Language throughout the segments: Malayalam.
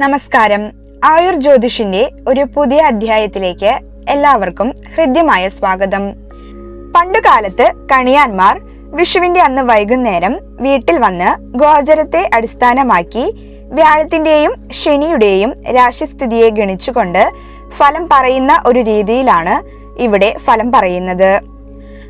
നമസ്കാരം. ആയുർ ജ്യോതിഷിന്റെ ഒരു പുതിയ അധ്യായത്തിലേക്ക് എല്ലാവർക്കും ഹൃദ്യമായ സ്വാഗതം. പണ്ടുകാലത്ത് കണിയാന്മാർ വിഷുവിന്റെ അന്ന് വൈകുന്നേരം വീട്ടിൽ വന്ന് ഗോചരത്തെ അടിസ്ഥാനമാക്കി വ്യാഴത്തിന്റെയും ശനിയുടെയും രാശിസ്ഥിതിയെ ഗണിച്ചുകൊണ്ട് ഫലം പറയുന്ന ഒരു രീതിയിലാണ് ഇവിടെ ഫലം പറയുന്നത്.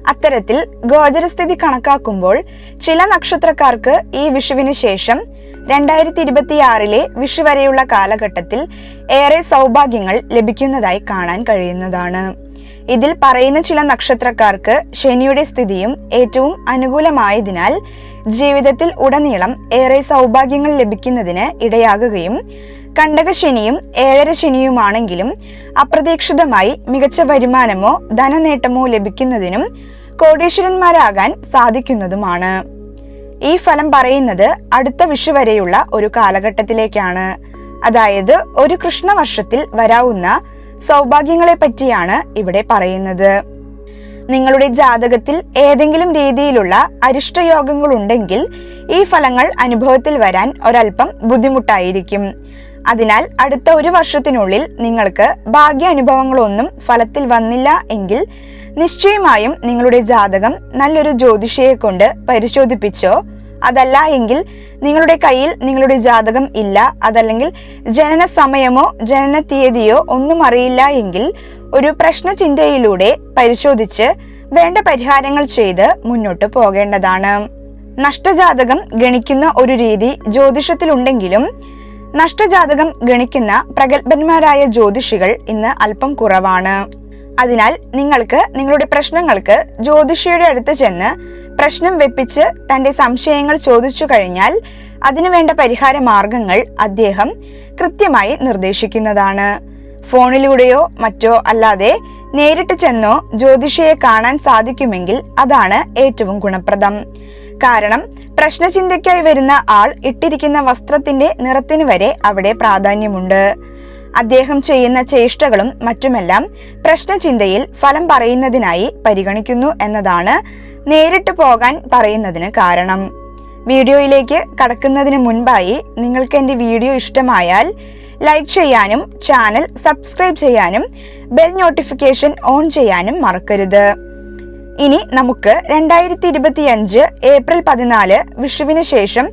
അത്തരത്തിൽ ഗോചരസ്ഥിതി കണക്കാക്കുമ്പോൾ ചില നക്ഷത്രക്കാർക്ക് ഈ വിഷുവിന് ശേഷം രണ്ടായിരത്തി ഇരുപത്തിയാറിലെ വിഷു വരെയുള്ള കാലഘട്ടത്തിൽ ഏറെ സൗഭാഗ്യങ്ങൾ ലഭിക്കുന്നതായി കാണാൻ കഴിയുന്നതാണ്. ഇതിൽ പറയുന്ന ചില നക്ഷത്രക്കാർക്ക് ശനിയുടെ സ്ഥിതിയും ഏറ്റവും അനുകൂലമായതിനാൽ ജീവിതത്തിൽ ഉടനീളം ഏറെ സൗഭാഗ്യങ്ങൾ ലഭിക്കുന്നതിന് ഇടയാകുകയും കണ്ടക കണ്ടകശനിയും ഏഴര ശനിയുമാണെങ്കിലും അപ്രതീക്ഷിതമായി മികച്ച വരുമാനമോ ധനനേട്ടമോ ലഭിക്കുന്നതിനും കോടീശ്വരന്മാരാകാൻ സാധിക്കുന്നതുമാണ്. ഈ ഫലം പറയുന്നത് അടുത്ത വിഷു വരെയുള്ള ഒരു കാലഘട്ടത്തിലേക്കാണ്. അതായത് ഒരു കൃഷ്ണവർഷത്തിൽ വരാവുന്ന സൗഭാഗ്യങ്ങളെ പറ്റിയാണ് ഇവിടെ പറയുന്നത്. നിങ്ങളുടെ ജാതകത്തിൽ ഏതെങ്കിലും രീതിയിലുള്ള അരിഷ്ടയോഗങ്ങൾ ഉണ്ടെങ്കിൽ ഈ ഫലങ്ങൾ അനുഭവത്തിൽ വരാൻ ഒരൽപ്പം ബുദ്ധിമുട്ടായിരിക്കും. അതിനാൽ അടുത്ത ഒരു വർഷത്തിനുള്ളിൽ നിങ്ങൾക്ക് ഭാഗ്യ അനുഭവങ്ങളൊന്നും ഫലത്തിൽ വന്നില്ല എങ്കിൽ നിശ്ചയമായും നിങ്ങളുടെ ജാതകം നല്ലൊരു ജ്യോതിഷയെ കൊണ്ട് പരിശോധിപ്പിച്ചോ? അതല്ല എങ്കിൽ നിങ്ങളുടെ കയ്യിൽ നിങ്ങളുടെ ജാതകം ഇല്ല. അതല്ലെങ്കിൽ ജനന സമയമോ ജനന തീയതിയോ ഒന്നും അറിയില്ല എങ്കിൽ ഒരു പ്രശ്ന ചിന്തയിലൂടെ പരിശോധിച്ച് വേണ്ട പരിഹാരങ്ങൾ ചെയ്ത് മുന്നോട്ട് പോകേണ്ടതാണ്. നഷ്ടജാതകം ഗണിക്കുന്ന ഒരു രീതി ജ്യോതിഷത്തിലുണ്ടെങ്കിലും നഷ്ടജാതകം ഗണിക്കുന്ന പ്രഗത്ഭന്മാരായ ജ്യോതിഷികൾ ഇന്ന് അല്പം കുറവാണ്. അതിനാൽ നിങ്ങൾക്ക് നിങ്ങളുടെ പ്രശ്നങ്ങൾക്ക് ജ്യോതിഷിയുടെ അടുത്ത് ചെന്ന് പ്രശ്നം വെപ്പിച്ച് തന്റെ സംശയങ്ങൾ ചോദിച്ചു കഴിഞ്ഞാൽ അതിനുവേണ്ട പരിഹാര മാർഗങ്ങൾ അദ്ദേഹം കൃത്യമായി നിർദ്ദേശിക്കുന്നതാണ്. ഫോണിലൂടെയോ മറ്റോ അല്ലാതെ നേരിട്ട് ചെന്നോ ജ്യോതിഷയെ കാണാൻ സാധിക്കുമെങ്കിൽ അതാണ് ഏറ്റവും ഗുണപ്രദം. കാരണം പ്രശ്നചിന്തയ്ക്കായി വരുന്ന ആൾ ഇട്ടിരിക്കുന്ന വസ്ത്രത്തിന്റെ നിറത്തിന് വരെ അവിടെ പ്രാധാന്യമുണ്ട്. അദ്ദേഹം ചെയ്യുന്ന ചേഷ്ടകളും മറ്റുമെല്ലാം പ്രശ്നചിന്തയിൽ ഫലം പറയുന്നതിനായി പരിഗണിക്കുന്നു എന്നതാണ് നേരിട്ട് പോകാൻ പറയുന്നതിന് കാരണം. വീഡിയോയിലേക്ക് കടക്കുന്നതിന് മുൻപായി നിങ്ങൾക്ക് എന്റെ വീഡിയോ ഇഷ്ടമായാൽ ലൈക്ക് ചെയ്യാനും ചാനൽ സബ്സ്ക്രൈബ് ചെയ്യാനും ബെൽ നോട്ടിഫിക്കേഷൻ ഓൺ ചെയ്യാനും മറക്കരുത്. ഇനി നമുക്ക് രണ്ടായിരത്തി ഇരുപത്തി അഞ്ച് ഏപ്രിൽ പതിനാല് വിഷുവിന് ശേഷം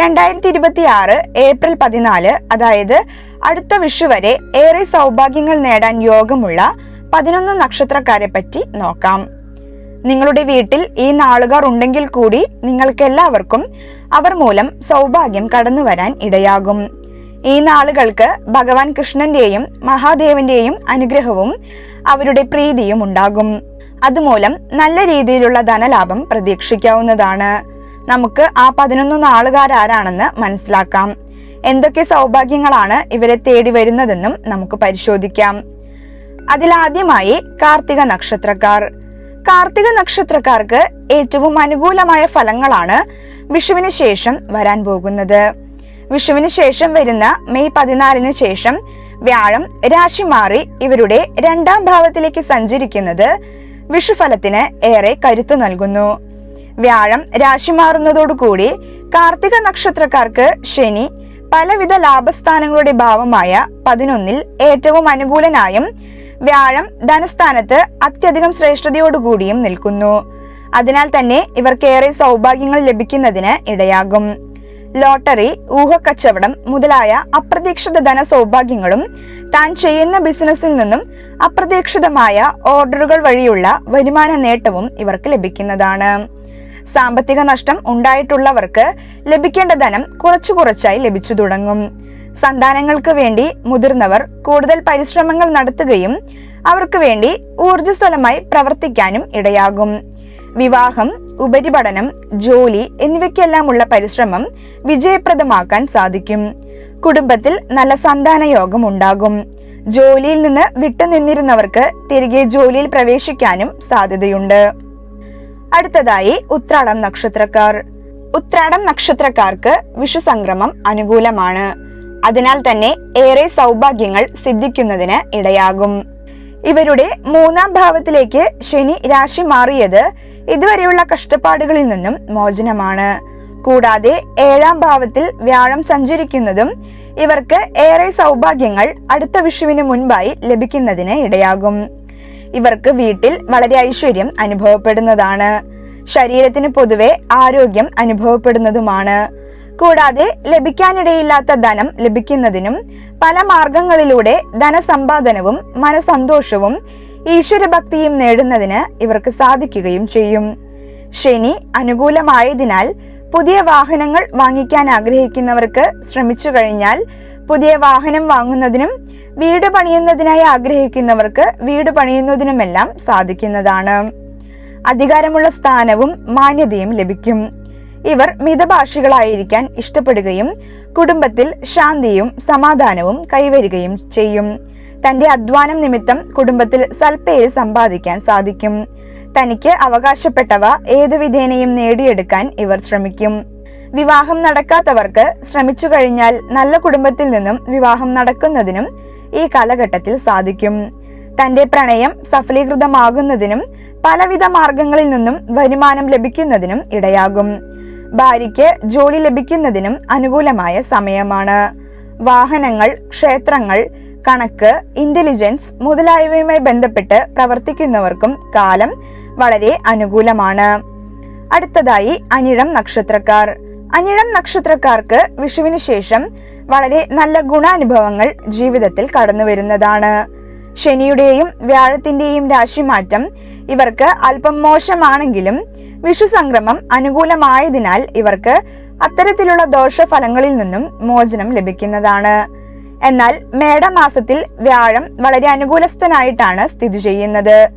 രണ്ടായിരത്തി ഇരുപത്തി ആറ് ഏപ്രിൽ പതിനാല് അതായത് അടുത്ത വിഷു വരെ ഏറെ സൗഭാഗ്യങ്ങൾ നേടാൻ യോഗമുള്ള പതിനൊന്ന് നക്ഷത്രക്കാരെ പറ്റി നോക്കാം. നിങ്ങളുടെ വീട്ടിൽ ഈ നാളുകാർ ഉണ്ടെങ്കിൽ കൂടി നിങ്ങൾക്കെല്ലാവർക്കും അവർ മൂലം സൗഭാഗ്യം കടന്നു വരാൻ ഇടയാകും. ഈ നാളുകൾക്ക് ഭഗവാൻ കൃഷ്ണന്റെയും മഹാദേവന്റെയും അനുഗ്രഹവും അവരുടെ പ്രീതിയും ഉണ്ടാകും. അതുമൂലം നല്ല രീതിയിലുള്ള ധനലാഭം പ്രതീക്ഷിക്കാവുന്നതാണ്. നമുക്ക് ആ പതിനൊന്ന് നാളുകാരാരാണെന്ന് മനസ്സിലാക്കാം. എന്തൊക്കെ സൗഭാഗ്യങ്ങളാണ് ഇവരെ തേടി വരുന്നതെന്നും നമുക്ക് പരിശോധിക്കാം. അതിലാദ്യമായി കാർത്തിക നക്ഷത്രക്കാർ. കാർത്തിക നക്ഷത്രക്കാർക്ക് ഏറ്റവും അനുകൂലമായ ഫലങ്ങളാണ് വിഷുവിന് ശേഷം വരാൻ പോകുന്നത്. വിഷുവിന് ശേഷം വരുന്ന മെയ് പതിനാലിന് ശേഷം വ്യാഴം രാശി മാറി ഇവരുടെ രണ്ടാം ഭാവത്തിലേക്ക് സഞ്ചരിക്കുന്നത് വിഷുഫലത്തിന് ഏറെ കരുത്തു നൽകുന്നു. വ്യാഴം രാശി മാറുന്നതോടുകൂടി കാർത്തിക നക്ഷത്രക്കാർക്ക് ശനി പലവിധ ലാഭസ്ഥാനങ്ങളുടെ ഭാവമായ പതിനൊന്നിൽ ഏറ്റവും അനുകൂലനായും വ്യാഴം ധനസ്ഥാനത്ത് അത്യധികം ശ്രേഷ്ഠതയോടുകൂടിയും നിൽക്കുന്നു. അതിനാൽ തന്നെ ഇവർക്കേറെ സൗഭാഗ്യങ്ങൾ ലഭിക്കുന്നതിന് ഇടയാകും. ലോട്ടറി ഊഹക്കച്ചവടം മുതലായ അപ്രതീക്ഷിത ധന സൗഭാഗ്യങ്ങളും താൻ ചെയ്യുന്ന ബിസിനസ്സിൽ നിന്നും അപ്രതീക്ഷിതമായ ഓർഡറുകൾ വഴിയുള്ള വരുമാന നേട്ടവും ഇവർക്ക് ലഭിക്കുന്നതാണ്. സാമ്പത്തിക നഷ്ടം ഉണ്ടായിട്ടുള്ളവർക്ക് ലഭിക്കേണ്ട ധനം കുറച്ചു കുറച്ചായി ലഭിച്ചു തുടങ്ങും. സന്താനങ്ങൾക്ക് വേണ്ടി മുതിർന്നവർ കൂടുതൽ പരിശ്രമങ്ങൾ നടത്തുകയും അവർക്ക് വേണ്ടി ഊർജസ്വലമായി പ്രവർത്തിക്കാനും ഇടയാകും. വിവാഹം ഉപരിപഠനം ജോലി എന്നിവയ്ക്കെല്ലാമുള്ള പരിശ്രമം വിജയപ്രദമാക്കാൻ സാധിക്കും. കുടുംബത്തിൽ നല്ല സന്താന യോഗം ഉണ്ടാകും. ജോലിയിൽ നിന്ന് വിട്ടുനിന്നിരുന്നവർക്ക് തിരികെ ജോലിയിൽ പ്രവേശിക്കാനും സാധ്യതയുണ്ട്. അടുത്തതായി ഉത്രാടം നക്ഷത്രക്കാർ. ഉത്രാടം നക്ഷത്രക്കാർക്ക് വിഷു സംക്രമം അനുകൂലമാണ്. അതിനാൽ തന്നെ ഏറെ സൗഭാഗ്യങ്ങൾ സിദ്ധിക്കുന്നതിന് ഇടയാകും. ഇവരുടെ മൂന്നാം ഭാവത്തിലേക്ക് ശനി രാശി മാറിയത് ഇതുവരെയുള്ള കഷ്ടപ്പാടുകളിൽ നിന്നും മോചനമാണ്. കൂടാതെ ഏഴാം ഭാവത്തിൽ വ്യാഴം സഞ്ചരിക്കുന്നതും ഇവർക്ക് ഏറെ സൗഭാഗ്യങ്ങൾ അടുത്ത വിഷുവിന് മുൻപായി ലഭിക്കുന്നതിന് ഇടയാകും. ഇവർക്ക് വീട്ടിൽ വളരെ ഐശ്വര്യം അനുഭവപ്പെടുന്നതാണ്. ശരീരത്തിന് പൊതുവെ ആരോഗ്യം അനുഭവപ്പെടുന്നതുമാണ്. കൂടാതെ ലഭിക്കാനിടയില്ലാത്ത ധനം ലഭിക്കുന്നതിനും പല മാർഗങ്ങളിലൂടെ ധനസമ്പാദനവും മനസന്തോഷവും ഈശ്വരഭക്തിയും നേടുന്നതിന് ഇവർക്ക് സാധിക്കുകയും ചെയ്യും. ശനി അനുകൂലമായതിനാൽ പുതിയ വാഹനങ്ങൾ വാങ്ങിക്കാൻ ആഗ്രഹിക്കുന്നവർക്ക് ശ്രമിച്ചു കഴിഞ്ഞാൽ പുതിയ വാഹനം വാങ്ങുന്നതിനും വീട് പണിയുന്നതിനായി ആഗ്രഹിക്കുന്നവർക്ക് വീട് പണിയുന്നതിനുമെല്ലാം സാധിക്കുന്നതാണ്. അധികാരമുള്ള സ്ഥാനവും മാന്യതയും ലഭിക്കും. ഇവർ മിതഭാഷികളായിരിക്കാൻ ഇഷ്ടപ്പെടുകയും കുടുംബത്തിൽ ശാന്തിയും സമാധാനവും കൈവരികയും ചെയ്യും. തന്റെ അധ്വാനം നിമിത്തം കുടുംബത്തിൽ സൽപ്പേര് സമ്പാദിക്കാൻ സാധിക്കും. തനിക്ക് അവകാശപ്പെട്ടവ ഏതു വിധേനയും നേടിയെടുക്കാൻ ഇവർ ശ്രമിക്കും. വിവാഹം നടക്കാത്തവർക്ക് ശ്രമിച്ചു കഴിഞ്ഞാൽ നല്ല കുടുംബത്തിൽ നിന്നും വിവാഹം നടക്കുന്നതിനും ഈ കാലഘട്ടത്തിൽ സാധിക്കും. തന്റെ പ്രണയം സഫലീകൃതമാകുന്നതിനും പലവിധ മാർഗങ്ങളിൽ നിന്നും വരുമാനം ലഭിക്കുന്നതിനും ഇടയാകും. ഭാര്യയ്ക്ക് ജോലി ലഭിക്കുന്നതിനും അനുകൂലമായ സമയമാണ്. വാഹനങ്ങൾ ക്ഷേത്രങ്ങൾ കണക്ക് ഇന്റലിജൻസ് മുതലായവയുമായി ബന്ധപ്പെട്ട് പ്രവർത്തിക്കുന്നവർക്കും കാലം വളരെ അനുകൂലമാണ്. അടുത്തതായി അനിഴം നക്ഷത്രക്കാർ. അനിഴം നക്ഷത്രക്കാർക്ക് വിഷുവിന് ശേഷം വളരെ നല്ല ഗുണാനുഭവങ്ങൾ ജീവിതത്തിൽ കടന്നു വരുന്നതാണ് ശനിയുടെയും വ്യാഴത്തിന്റെയും രാശിമാറ്റം ഇവർക്ക് അല്പം മോശമാണെങ്കിലും വിഷു സംക്രമം അനുകൂലമായതിനാൽ ഇവർക്ക് അത്തരത്തിലുള്ള ദോഷഫലങ്ങളിൽ നിന്നും മോചനം ലഭിക്കുന്നതാണ്. എന്നാൽ മേടമാസത്തിൽ വ്യാഴം വളരെ അനുകൂലസ്ഥനായിട്ടാണ് സ്ഥിതി ചെയ്യുന്നത്.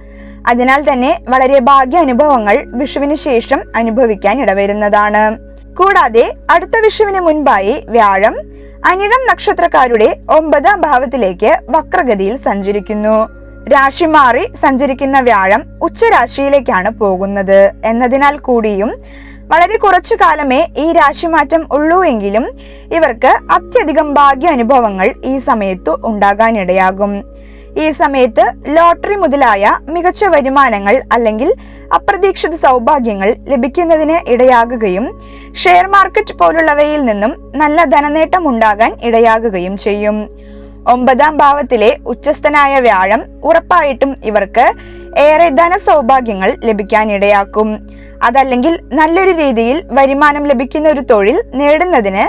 അതിനാൽ തന്നെ വളരെ ഭാഗ്യ അനുഭവങ്ങൾ വിഷുവിന് ശേഷം അനുഭവിക്കാൻ ഇടവരുന്നതാണ്. കൂടാതെ അടുത്ത വിഷുവിന് മുൻപായി വ്യാഴം അനിഴം നക്ഷത്രക്കാരുടെ ഒമ്പതാം ഭാവത്തിലേക്ക് വക്രഗതിയിൽ സഞ്ചരിക്കുന്നു. രാശി മാറി സഞ്ചരിക്കുന്ന വ്യാഴം ഉച്ചരാശിയിലേക്കാണ് പോകുന്നത്. എന്നതിനാൽ കൂടിയും വളരെ കുറച്ചു കാലമേ ഈ രാശിമാറ്റം ഉള്ളൂ എങ്കിലും ഇവർക്ക് അത്യധികം ഭാഗ്യ അനുഭവങ്ങൾ ഈ സമയത്തു ഉണ്ടാകാനിടയാകും. ഈ സമയത്ത് ലോട്ടറി മുതലായ മികച്ച വരുമാനങ്ങൾ അല്ലെങ്കിൽ അപ്രതീക്ഷിത സൗഭാഗ്യങ്ങൾ ലഭിക്കുന്നതിന് ഇടയാകുകയും ഷെയർ മാർക്കറ്റ് പോലുള്ളവയിൽ നിന്നും നല്ല ധനനേട്ടം ഉണ്ടാകാൻ ഇടയാകുകയും ചെയ്യും. ഒമ്പതാം ഭാവത്തിലെ ഉച്ചസ്ഥനായ വ്യാഴം ഉറപ്പായിട്ടും ഇവർക്ക് ഏറെ ധനസൗഭാഗ്യങ്ങൾ ലഭിക്കാനിടയാക്കും അതല്ലെങ്കിൽ നല്ലൊരു രീതിയിൽ വരുമാനം ലഭിക്കുന്ന ഒരു തൊഴിൽ നേടുന്നതിന്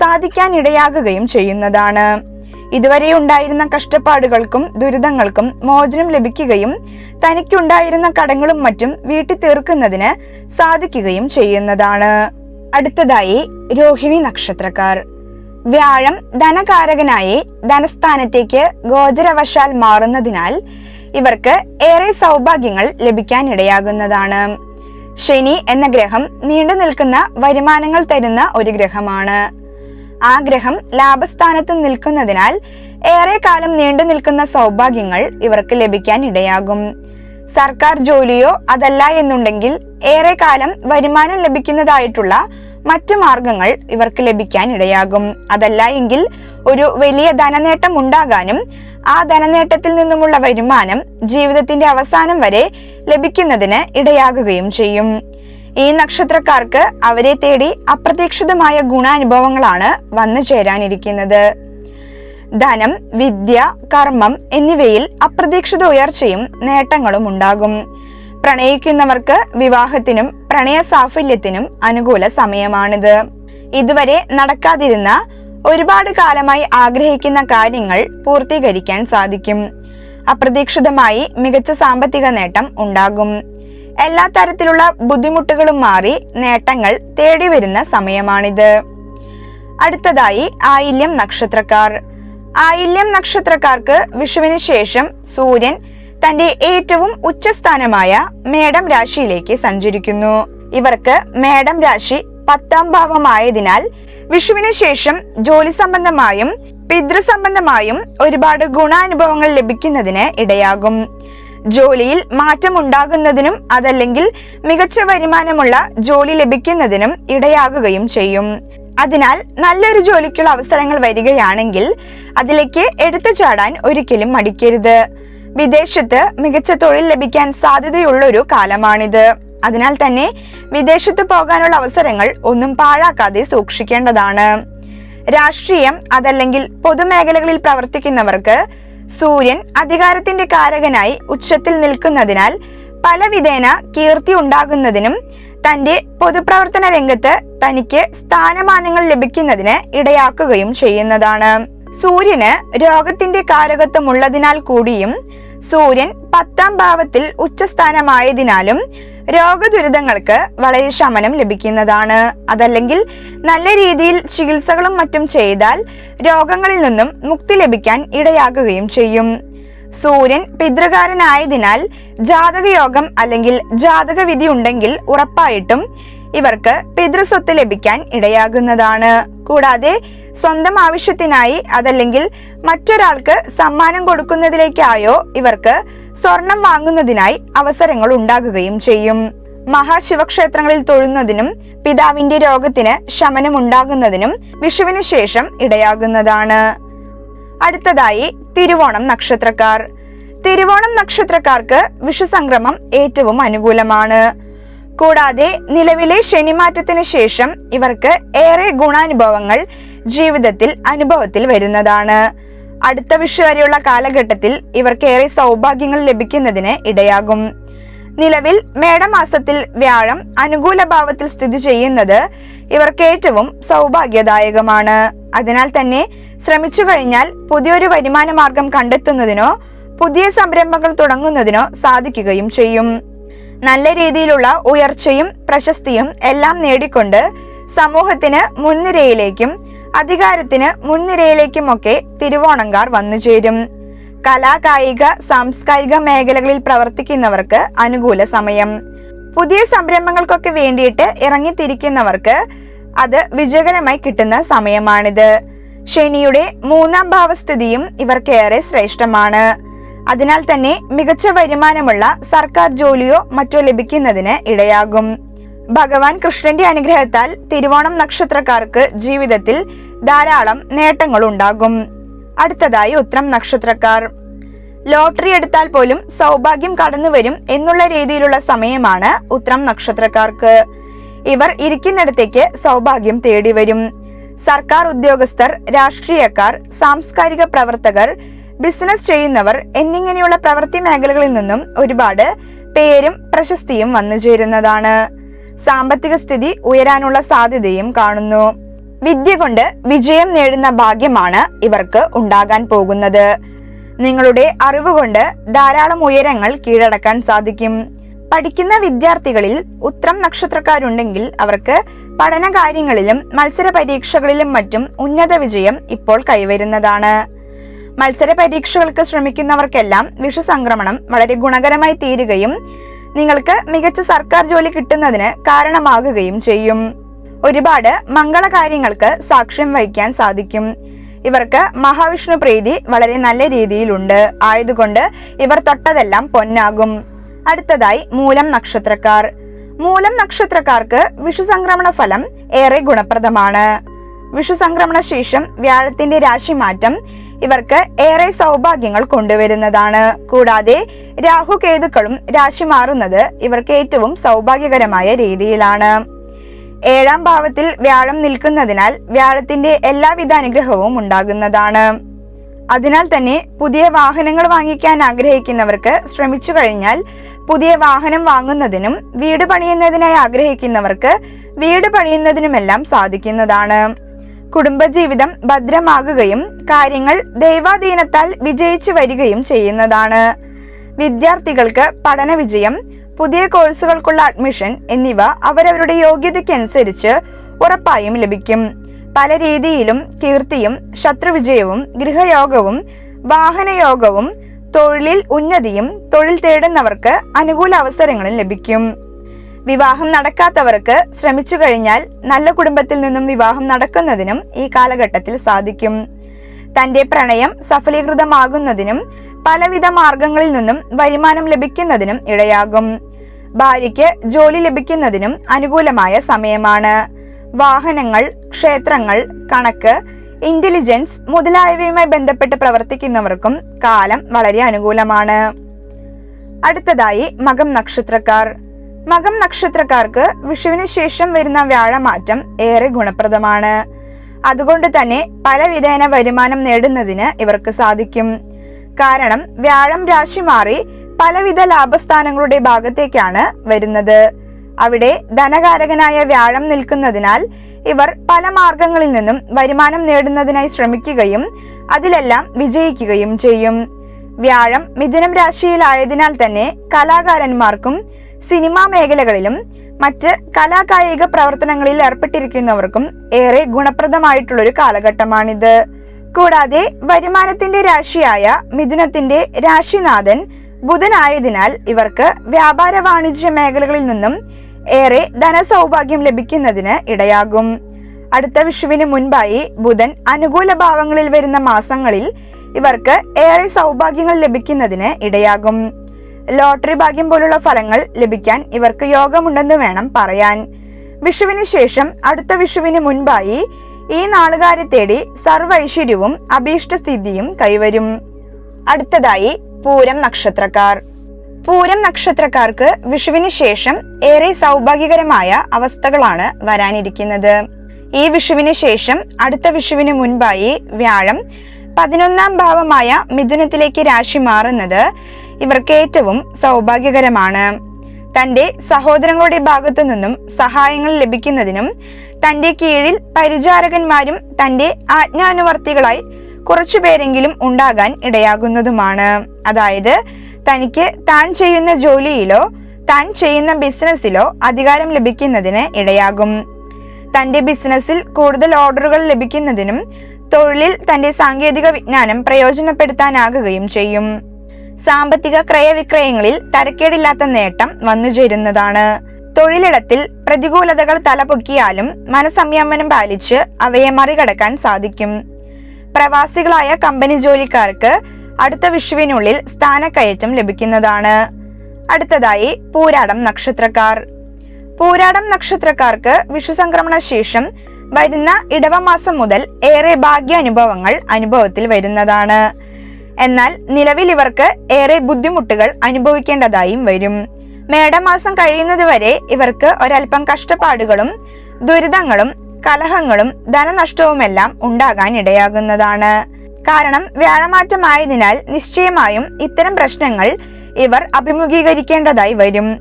സാധിക്കാനിടയാകുകയും ചെയ്യുന്നതാണ്. ഇതുവരെ ഉണ്ടായിരുന്ന കഷ്ടപ്പാടുകൾക്കും ദുരിതങ്ങൾക്കും മോചനം ലഭിക്കുകയും തനിക്കുണ്ടായിരുന്ന കടങ്ങളും മറ്റും വീട്ടി തീർക്കുന്നതിന് സാധിക്കുകയും ചെയ്യുന്നതാണ്. അടുത്തതായി രോഹിണി നക്ഷത്രക്കാർ. വ്യാഴം ധനകാരകനായി ധനസ്ഥാനത്തേക്ക് ഗോചരവശാൽ മാറുന്നതിനാൽ ഇവർക്ക് ഏറെ സൗഭാഗ്യങ്ങൾ ലഭിക്കാനിടയാകുന്നതാണ്. ശനി എന്ന ഗ്രഹം നീണ്ടു നിൽക്കുന്ന വരുമാനങ്ങൾ തരുന്ന ഒരു ഗ്രഹമാണ്. ആ ഗ്രഹം ലാഭസ്ഥാനത്ത് നിൽക്കുന്നതിനാൽ ഏറെ കാലം നീണ്ടു നിൽക്കുന്ന സൗഭാഗ്യങ്ങൾ ഇവർക്ക് ലഭിക്കാൻ ഇടയാകും. സർക്കാർ ജോലിയോ അതല്ല എന്നുണ്ടെങ്കിൽ ഏറെ കാലം വരുമാനം ലഭിക്കുന്നതായിട്ടുള്ള മറ്റു മാർഗങ്ങൾ ഇവർക്ക് ലഭിക്കാൻ ഇടയാകും. അതല്ല എങ്കിൽ ഒരു വലിയ ധനനേട്ടം ഉണ്ടാകാനും ആ ധനനേട്ടത്തിൽ നിന്നുമുള്ള വരുമാനം ജീവിതത്തിന്റെ അവസാനം വരെ ലഭിക്കുന്നതിന് ഇടയാകുകയും ചെയ്യും. ഈ നക്ഷത്രക്കാർക്ക് അവരെ തേടി അപ്രതീക്ഷിതമായ ഗുണാനുഭവങ്ങളാണ് വന്നു ചേരാനിരിക്കുന്നത്. ധനം വിദ്യ കർമ്മം എന്നിവയിൽ അപ്രതീക്ഷിത ഉയർച്ചയും നേട്ടങ്ങളും ഉണ്ടാകും. പ്രണയിക്കുന്നവർക്ക് വിവാഹത്തിനും പ്രണയ സാഫല്യത്തിനും അനുകൂല സമയമാണിത്. ഇതുവരെ നടക്കാതിരുന്ന ഒരുപാട് കാലമായി ആഗ്രഹിക്കുന്ന കാര്യങ്ങൾ പൂർത്തീകരിക്കാൻ സാധിക്കും. അപ്രതീക്ഷിതമായി മികച്ച സാമ്പത്തിക നേട്ടം ഉണ്ടാകും. എല്ലാ തരത്തിലുള്ള ബുദ്ധിമുട്ടുകളും മാറി നേട്ടങ്ങൾ തേടി വരുന്ന സമയമാണിത്. അടുത്തതായി ആയില്യം നക്ഷത്രക്കാർ. ആയില്യം നക്ഷത്രക്കാർക്ക് വിഷുവിന് ശേഷം സൂര്യൻ തന്റെ ഏറ്റവും ഉച്ചസ്ഥാനമായ മേടം രാശിയിലേക്ക് സഞ്ചരിക്കുന്നു. ഇവർക്ക് മേടം രാശി പത്താം ഭാവമായതിനാൽ വിഷുവിന് ശേഷം ജോലി സംബന്ധമായും പിതൃസംബന്ധമായും ഒരുപാട് ഗുണാനുഭവങ്ങൾ ലഭിക്കുന്നതിന് ഇടയാകും. ജോലിയിൽ മാറ്റമുണ്ടാകുന്നതിനും അതല്ലെങ്കിൽ മികച്ച വരുമാനമുള്ള ജോലി ലഭിക്കുന്നതിനും ഇടയാകുകയും ചെയ്യും. അതിനാൽ നല്ലൊരു ജോലിക്കുള്ള അവസരങ്ങൾ വരികയാണെങ്കിൽ അതിലേക്ക് എടുത്തു ചാടാൻ ഒരിക്കലും മടിക്കരുത്. വിദേശത്ത് മികച്ച തൊഴിൽ ലഭിക്കാൻ സാധ്യതയുള്ള ഒരു കാലമാണിത്. അതിനാൽ തന്നെ വിദേശത്ത് പോകാനുള്ള അവസരങ്ങൾ ഒന്നും പാഴാക്കാതെ സൂക്ഷിക്കേണ്ടതാണ്. രാഷ്ട്രീയം അതല്ലെങ്കിൽ പൊതുമേഖലകളിൽ പ്രവർത്തിക്കുന്നവർക്ക് സൂര്യൻ അധികാരത്തിന്റെ കാരകനായി ഉച്ചത്തിൽ നിൽക്കുന്നതിനാൽ പലവിധേന കീർത്തി ഉണ്ടാകുന്നതിനും തന്റെ പൊതുപ്രവർത്തന രംഗത്ത് തനിക്ക് സ്ഥാനമാനങ്ങൾ ലഭിക്കുന്നതിന് ഇടയാക്കുകയും ചെയ്യുന്നതാണ്. സൂര്യന് രോഗത്തിന്റെ കാരകത്വമുള്ളതിനാൽ കൂടിയും സൂര്യൻ പത്താം ഭാവത്തിൽ ഉച്ചസ്ഥാനമായതിനാലും രോഗദുരിതങ്ങൾക്ക് വളരെ ശമനം ലഭിക്കുന്നതാണ്. അതല്ലെങ്കിൽ നല്ല രീതിയിൽ ചികിത്സകളും മറ്റും ചെയ്താൽ രോഗങ്ങളിൽ നിന്നും മുക്തി ലഭിക്കാൻ ഇടയാകുകയും ചെയ്യും. സൂര്യൻ പിതൃകാരനായതിനാൽ ജാതകയോഗം അല്ലെങ്കിൽ ജാതകവിധി ഉണ്ടെങ്കിൽ ഉറപ്പായിട്ടും ഇവർക്ക് പിതൃസ്വത്ത് ലഭിക്കാൻ ഇടയാകുന്നതാണ്. കൂടാതെ സ്വന്തം ആവശ്യത്തിനായി അതല്ലെങ്കിൽ മറ്റൊരാൾക്ക് സമ്മാനം കൊടുക്കുന്നതിലേക്കായോ ഇവർക്ക് സ്വർണം വാങ്ങുന്നതിനായി അവസരങ്ങൾ ഉണ്ടാകുകയും ചെയ്യും. മഹാശിവക്ഷേത്രങ്ങളിൽ തൊഴുന്നതിനും പിതാവിന്റെ രോഗത്തിന് ശമനം ഉണ്ടാകുന്നതിനും വിഷുവിന് ശേഷം ഇടയാകുന്നതാണ്. അടുത്തതായി തിരുവോണം നക്ഷത്രക്കാർ. തിരുവോണം നക്ഷത്രക്കാർക്ക് വിഷുസംക്രമം ഏറ്റവും അനുകൂലമാണ്. കൂടാതെ നിലവിലെ ശനിമാറ്റത്തിന് ശേഷം ഇവർക്ക് ഏറെ ഗുണാനുഭവങ്ങൾ ജീവിതത്തിൽ അനുഭവത്തിൽ വരുന്നതാണ്. അടുത്ത വിഷു വരെയുള്ള കാലഘട്ടത്തിൽ ഇവർക്കേറെ സൗഭാഗ്യങ്ങൾ ലഭിക്കുന്നതിന് ഇടയാകും. നിലവിൽ മേടമാസത്തിൽ വ്യാഴം അനുകൂല ഭാവത്തിൽ സ്ഥിതി ചെയ്യുന്നത് ഇവർക്ക് ഏറ്റവും സൗഭാഗ്യദായകമാണ്. അതിനാൽ തന്നെ ശ്രമിച്ചു കഴിഞ്ഞാൽ പുതിയൊരു വരുമാന മാർഗം കണ്ടെത്തുന്നതിനോ പുതിയ സംരംഭങ്ങൾ തുടങ്ങുന്നതിനോ സാധിക്കുകയും ചെയ്യും. നല്ല രീതിയിലുള്ള ഉയർച്ചയും പ്രശസ്തിയും എല്ലാം നേടിക്കൊണ്ട് സമൂഹത്തിന് മുൻനിരയിലേക്കും അധികാരത്തിന് മുൻനിരയിലേക്കുമൊക്കെ തിരുവോണങ്കാർ വന്നു ചേരും. കലാ കായിക സാംസ്കാരിക മേഖലകളിൽ പ്രവർത്തിക്കുന്നവർക്ക് അനുകൂല സമയം. പുതിയ സംരംഭങ്ങൾക്കൊക്കെ വേണ്ടിയിട്ട് ഇറങ്ങിത്തിരിക്കുന്നവർക്ക് അത് വിജയകരമായി കിട്ടുന്ന സമയമാണിത്. ശനിയുടെ മൂന്നാം ഭാവസ്ഥിതിയും ഇവർക്കേറെ ശ്രേഷ്ഠമാണ്. അതിനാൽ തന്നെ മികച്ച വരുമാനമുള്ള സർക്കാർ ജോലിയോ മറ്റോ ലഭിക്കുന്നതിന് ഇടയാകും. ഭഗവാൻ കൃഷ്ണന്റെ അനുഗ്രഹത്താൽ തിരുവോണം നക്ഷത്രക്കാർക്ക് ജീവിതത്തിൽ ധാരാളം നേട്ടങ്ങൾ ഉണ്ടാകും. അടുത്തതായി ഉത്രം നക്ഷത്രക്കാർ. ലോട്ടറി എടുത്താൽ പോലും സൗഭാഗ്യം കടന്നു വരും എന്നുള്ള രീതിയിലുള്ള സമയമാണ് ഉത്രം നക്ഷത്രക്കാർക്ക്. ഇവർ ഇരിക്കുന്നിടത്തേക്ക് സൗഭാഗ്യം തേടി വരും. സർക്കാർ ഉദ്യോഗസ്ഥർ രാഷ്ട്രീയക്കാർ സാംസ്കാരിക പ്രവർത്തകർ ബിസിനസ് ചെയ്യുന്നവർ എന്നിങ്ങനെയുള്ള പ്രവൃത്തി മേഖലകളിൽ നിന്നും ഒരുപാട് പേരും പ്രശസ്തിയും വന്നു ചേരുന്നതാണ്. സാമ്പത്തിക സ്ഥിതി ഉയരാനുള്ള സാധ്യതയും കാണുന്നു. വിദ്യ കൊണ്ട് വിജയം നേടുന്ന ഭാഗ്യമാണ് ഇവർക്ക് ഉണ്ടാകാൻ പോകുന്നത്. നിങ്ങളുടെ അറിവ് കൊണ്ട് ധാരാളം ഉയരങ്ങൾ കീഴടക്കാൻ സാധിക്കും. പഠിക്കുന്ന വിദ്യാർത്ഥികളിൽ ഉത്രം നക്ഷത്രക്കാരുണ്ടെങ്കിൽ അവർക്ക് പഠന കാര്യങ്ങളിലും മത്സര പരീക്ഷകളിലും മറ്റും ഉന്നത വിജയം ഇപ്പോൾ കൈവരുന്നതാണ്. മത്സര പരീക്ഷകൾക്ക് ശ്രമിക്കുന്നവർക്കെല്ലാം വിഷസംക്രമണം വളരെ ഗുണകരമായി തീരുകയും നിങ്ങൾക്ക് മികച്ച സർക്കാർ ജോലി കിട്ടുന്നതിന് കാരണമാകുകയും ചെയ്യും. ഒരുപാട് മംഗളകാര്യങ്ങൾക്ക് സാക്ഷ്യം വഹിക്കാൻ സാധിക്കും. ഇവർക്ക് മഹാവിഷ്ണു പ്രീതി വളരെ നല്ല രീതിയിലുണ്ട്. ആയതുകൊണ്ട് ഇവർ തൊട്ടതെല്ലാം പൊന്നാകും. അടുത്തതായി മൂലം നക്ഷത്രക്കാർ. മൂലം നക്ഷത്രക്കാർക്ക് വിഷുസംക്രമണ ഫലം ഏറെ ഗുണപ്രദമാണ്. വിഷുസംക്രമണ ശേഷം വ്യാഴത്തിന്റെ രാശിമാറ്റം ഇവർക്ക് ഏറെ സൗഭാഗ്യങ്ങൾ കൊണ്ടുവരുന്നതാണ്. കൂടാതെ രാഹുകേതുക്കളും രാശി മാറുന്നത് ഇവർക്ക് ഏറ്റവും സൗഭാഗ്യകരമായ രീതിയിലാണ്. ഏഴാം ഭാവത്തിൽ വ്യാഴം നിൽക്കുന്നതിനാൽ വ്യാഴത്തിന്റെ എല്ലാവിധ അനുഗ്രഹവും ഉണ്ടാകുന്നതാണ്. അതിനാൽ തന്നെ പുതിയ വാഹനങ്ങൾ വാങ്ങിക്കാൻ ആഗ്രഹിക്കുന്നവർക്ക് ശ്രമിച്ചു കഴിഞ്ഞാൽ പുതിയ വാഹനം വാങ്ങുന്നതിനും വീട് പണിയുന്നതിനായി ആഗ്രഹിക്കുന്നവർക്ക് വീട് പണിയുന്നതിനുമെല്ലാം സാധിക്കുന്നതാണ്. കുടുംബജീവിതം ഭദ്രമാകുകയും കാര്യങ്ങൾ ദൈവാധീനത്താൽ വിജയിച്ചു വരികയും ചെയ്യുന്നതാണ്. വിദ്യാർത്ഥികൾക്ക് പഠന വിജയം പുതിയ കോഴ്സുകൾക്കുള്ള അഡ്മിഷൻ എന്നിവ അവരവരുടെ യോഗ്യതയ്ക്കനുസരിച്ച് ഉറപ്പായും ലഭിക്കും. പല രീതിയിലും കീർത്തിയും ശത്രുവിജയവും ഗൃഹയോഗവും വാഹനയോഗവും തൊഴിലിൽ ഉന്നതിയും തൊഴിൽ തേടുന്നവർക്ക് അനുകൂല അവസരങ്ങളും ലഭിക്കും. വിവാഹം നടക്കാത്തവർക്ക് ശ്രമിച്ചു കഴിഞ്ഞാൽ നല്ല കുടുംബത്തിൽ നിന്നും വിവാഹം നടക്കുന്നതിനും ഈ കാലഘട്ടത്തിൽ സാധിക്കും. തന്റെ പ്രണയം സഫലീകൃതമാകുന്നതിനും പലവിധ മാർഗങ്ങളിൽ നിന്നും വരുമാനം ലഭിക്കുന്നതിനും ഇടയാകും. ഭാര്യയ്ക്ക് ജോലി ലഭിക്കുന്നതിനും അനുകൂലമായ സമയമാണ്. വാഹനങ്ങൾ ക്ഷേത്രങ്ങൾ കണക്ക് ഇന്റലിജൻസ് മുതലായവയുമായി ബന്ധപ്പെട്ട് പ്രവർത്തിക്കുന്നവർക്കും കാലം വളരെ അനുകൂലമാണ്. അടുത്തതായി മകം നക്ഷത്രക്കാർ. മകം നക്ഷത്രക്കാർക്ക് വിഷുവിന് ശേഷം വരുന്ന വ്യാഴമാറ്റം ഏറെ ഗുണപ്രദമാണ്. അതുകൊണ്ട് തന്നെ പലവിധേന വരുമാനം നേടുന്നതിന് ഇവർക്ക് സാധിക്കും. കാരണം വ്യാഴം രാശി മാറി പലവിധ ലാഭസ്ഥാനങ്ങളുടെ ഭാഗത്തേക്കാണ് വരുന്നത്. അവിടെ ധനകാരകനായ വ്യാഴം നിൽക്കുന്നതിനാൽ ഇവർ പല മാർഗങ്ങളിൽ നിന്നും വരുമാനം നേടുന്നതിനായി ശ്രമിക്കുകയും അതിലെല്ലാം വിജയിക്കുകയും ചെയ്യും. വ്യാഴം മിഥുനം രാശിയിലായതിനാൽ തന്നെ കലാകാരന്മാർക്കും സിനിമാ മേഖലകളിലും മറ്റ് കലാകായിക പ്രവർത്തനങ്ങളിൽ ഏർപ്പെട്ടിരിക്കുന്നവർക്കും ഏറെ ഗുണപ്രദമായിട്ടുള്ളൊരു കാലഘട്ടമാണിത്. കൂടാതെ വരുമാനത്തിന്റെ രാശിയായ മിഥുനത്തിന്റെ രാശിനാഥൻ ബുധനായതിനാൽ ഇവർക്ക് വ്യാപാര വാണിജ്യ മേഖലകളിൽ നിന്നും ഏറെ ധനസൗഭാഗ്യം ലഭിക്കുന്നതിന് ഇടയാകും. അടുത്ത വിഷുവിന് മുൻപായി ബുധൻ അനുകൂല ഭാവങ്ങളിൽ വരുന്ന മാസങ്ങളിൽ ഇവർക്ക് ഏറെ സൗഭാഗ്യങ്ങൾ ലഭിക്കുന്നതിന് ഇടയാകും. ലോട്ടറി ഭാഗ്യം പോലുള്ള ഫലങ്ങൾ ലഭിക്കാൻ ഇവർക്ക് യോഗമുണ്ടെന്ന് വേണം പറയാൻ. വിഷുവിന് ശേഷം അടുത്ത വിഷുവിന് മുൻപായി ഈ നാളുകാരെ തേടി സർവൈശ്വര്യവും അഭീഷ്ടസ്ഥിതിയും കൈവരും. അടുത്തതായി പൂരം നക്ഷത്രക്കാർ. പൂരം നക്ഷത്രക്കാർക്ക് വിഷുവിന് ശേഷം ഏറെ സൗഭാഗ്യകരമായ അവസ്ഥകളാണ് വരാനിരിക്കുന്നത്. ഈ വിഷുവിന് ശേഷം അടുത്ത വിഷുവിന് മുൻപായി വ്യാഴം പതിനൊന്നാം ഭാവമായ മിഥുനത്തിലേക്ക് രാശി മാറുന്നത് ഇവർക്ക് ഏറ്റവും സൗഭാഗ്യകരമാണ്. തന്റെ സഹോദരങ്ങളുടെ ഭാഗത്തു നിന്നും സഹായങ്ങൾ ലഭിക്കുന്നതിനും തന്റെ കീഴിൽ പരിചാരകന്മാരും തന്റെ ആജ്ഞാനുവർത്തികളായി കുറച്ചുപേരെങ്കിലും ഉണ്ടാകാൻ ഇടയാകുന്നതുമാണ്. അതായത് തനിക്ക് താൻ ചെയ്യുന്ന ജോലിയിലോ താൻ ചെയ്യുന്ന ബിസിനസ്സിലോ അധികാരം ലഭിക്കുന്നതിന് ഇടയാകും. തന്റെ ബിസിനസ്സിൽ കൂടുതൽ ഓർഡറുകൾ ലഭിക്കുന്നതിനും തൊഴിലിൽ തന്റെ സാങ്കേതിക വിജ്ഞാനം പ്രയോജനപ്പെടുത്താനാകുകയും ചെയ്യും. സാമ്പത്തിക ക്രയവിക്രയങ്ങളിൽ തരക്കേടില്ലാത്ത നേട്ടം വന്നുചേരുന്നതാണ് തൊഴിലിടത്തിൽ പ്രതികൂലതകൾ തലപൊക്കിയാലും മനസംയമനം പാലിച്ച് അവയെ മറികടക്കാൻ സാധിക്കും. പ്രവാസികളായ കമ്പനി ജോലിക്കാർക്ക് അടുത്ത വിഷുവിനുള്ളിൽ സ്ഥാനക്കയറ്റം ലഭിക്കുന്നതാണ്. അടുത്തതായി പൂരാടം നക്ഷത്രക്കാർ. പൂരാടം നക്ഷത്രക്കാർക്ക് വിഷു സംക്രമണ ശേഷം വരുന്ന ഇടവമാസം മുതൽ ഏറെ ഭാഗ്യാനുഭവങ്ങൾ അനുഭവത്തിൽ വരുന്നതാണ്. എന്നാൽ നിലവിൽ ഇവർക്ക് ഏറെ ബുദ്ധിമുട്ടുകൾ അനുഭവിക്കേണ്ടതായും വരും. മേടമാസം കഴിയുന്നതുവരെ ഇവർക്ക് ഒരൽപ്പം കഷ്ടപ്പാടുകളും ദുരിതങ്ങളും കലഹങ്ങളും ധനനഷ്ടവുമെല്ലാം ഉണ്ടാകാൻ ഇടയാകുന്നതാണ് കാരണം വ്യാഴമാറ്റമായതിനാൽ നിശ്ചയമായും ഇത്തരം പ്രശ്നങ്ങൾ ഇവർ അഭിമുഖീകരിക്കേണ്ടതായി വരും.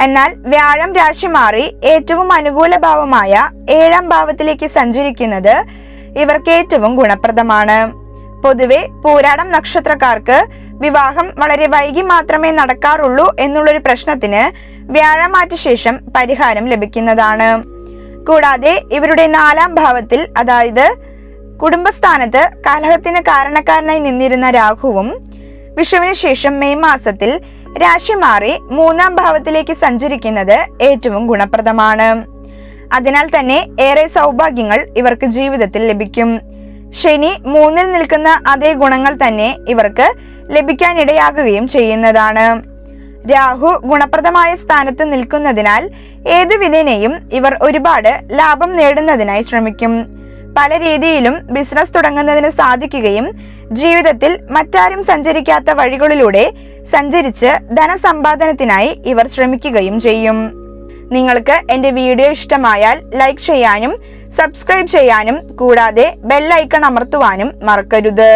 എന്നാൽ വ്യാഴം രാശി മാറി ഏറ്റവും അനുകൂല ഭാവമായ ഏഴാം ഭാവത്തിലേക്ക് സഞ്ചരിക്കുന്നത് ഇവർക്ക് ഏറ്റവും ഗുണപ്രദമാണ്. പൊതുവെ പോരാടം നക്ഷത്രക്കാർക്ക് വിവാഹം വളരെ വൈകി മാത്രമേ നടക്കാറുള്ളൂ എന്നുള്ളൊരു പ്രശ്നത്തിന് വ്യാഴമാറ്റ ശേഷം പരിഹാരം ലഭിക്കുന്നതാണ്. കൂടാതെ ഇവരുടെ നാലാം ഭാവത്തിൽ അതായത് കുടുംബസ്ഥാനത്ത് കലഹത്തിന് കാരണക്കാരനായി നിന്നിരുന്ന രാഹുവും വിഷുവിന് ശേഷം മെയ് മാസത്തിൽ രാശി മാറി മൂന്നാം ഭാവത്തിലേക്ക് സഞ്ചരിക്കുന്നത് ഏറ്റവും ഗുണപ്രദമാണ്. അതിനാൽ തന്നെ ഏറെ സൗഭാഗ്യങ്ങൾ ഇവർക്ക് ജീവിതത്തിൽ ലഭിക്കും. ശനി മൂന്നിൽ നിൽക്കുന്ന അതേ ഗുണങ്ങൾ തന്നെ ഇവർക്ക് ലഭിക്കാനിടയാകുകയും ചെയ്യുന്നതാണ്. രാഹു ഗുണപ്രദമായ സ്ഥാനത്ത് നിൽക്കുന്നതിനാൽ ഏത് വിധേനയും ഇവർ ഒരുപാട് ലാഭം നേടുന്നതിനായി ശ്രമിക്കും. പല രീതിയിലും ബിസിനസ് തുടങ്ങുന്നതിന് സാധിക്കുകയും ജീവിതത്തിൽ മറ്റാരും സഞ്ചരിക്കാത്ത വഴികളിലൂടെ സഞ്ചരിച്ച് ധനസമ്പാദനത്തിനായി ഇവർ ശ്രമിക്കുകയും ചെയ്യും. നിങ്ങൾക്ക് എന്റെ വീഡിയോ ഇഷ്ടമായാൽ ലൈക്ക് ചെയ്യാനും സബ്സ്ക്രൈബ് ചെയ്യാനും കൂടാതെ ബെല്ലൈക്കൺ അമർത്തുവാനും മറക്കരുത്.